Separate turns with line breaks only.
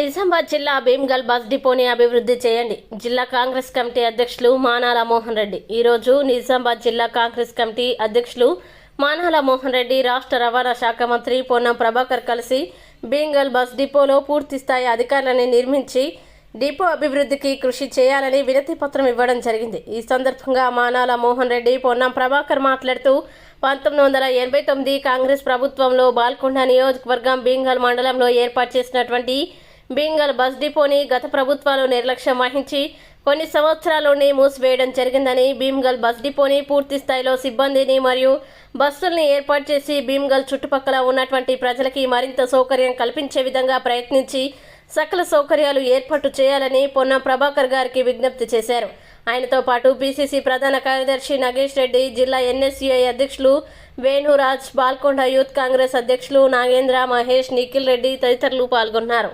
నిజామాబాద్ జిల్లా భీమ్గల్ బస్ డిపోని అభివృద్ధి చేయండి. జిల్లా కాంగ్రెస్ కమిటీ అధ్యక్షులు మానాల మోహన్ రెడ్డి. ఈరోజు నిజామాబాద్ జిల్లా కాంగ్రెస్ కమిటీ అధ్యక్షులు మానాల మోహన్ రెడ్డి రాష్ట్ర రవాణా శాఖ మంత్రి పొన్నం ప్రభాకర్ కలిసి భీమ్గల్ బస్ డిపోలో పూర్తి స్థాయి అధికారులను నిర్మించి డిపో అభివృద్ధికి కృషి చేయాలని వినతి పత్రం ఇవ్వడం జరిగింది. ఈ సందర్భంగా మానాల మోహన్ రెడ్డి పొన్నం ప్రభాకర్ మాట్లాడుతూ పంతొమ్మిది వందల ఎనభై తొమ్మిది కాంగ్రెస్ ప్రభుత్వంలో బాల్కొండ నియోజకవర్గం భీంగల్ మండలంలో ఏర్పాటు చేసినటువంటి బింగల్ బస్ డిపోని గత ప్రభుత్వాలు నిర్లక్ష్యం వహించి కొన్ని సంవత్సరాల్లోనే మూసివేయడం జరిగిందని భీమ్గల్ బస్ డిపోని పూర్తి స్థాయిలో సిబ్బందిని మరియు బస్సుల్ని ఏర్పాటు చేసి భీమ్గల్ చుట్టుపక్కల ఉన్నటువంటి ప్రజలకి మరింత సౌకర్యం కల్పించే విధంగా ప్రయత్నించి సకల సౌకర్యాలు ఏర్పాటు చేయాలని పొన్న ప్రభాకర్ గారికి విజ్ఞప్తి చేశారు. ఆయనతో పాటు పీసీసీ ప్రధాన కార్యదర్శి నగేష్ రెడ్డి జిల్లా ఎన్ఎస్యుఐ అధ్యక్షులు వేణురాజ్ బాల్కొండ యూత్ కాంగ్రెస్ అధ్యక్షులు నాగేంద్ర మహేష్ నిఖిల్ రెడ్డి తదితరులు పాల్గొన్నారు.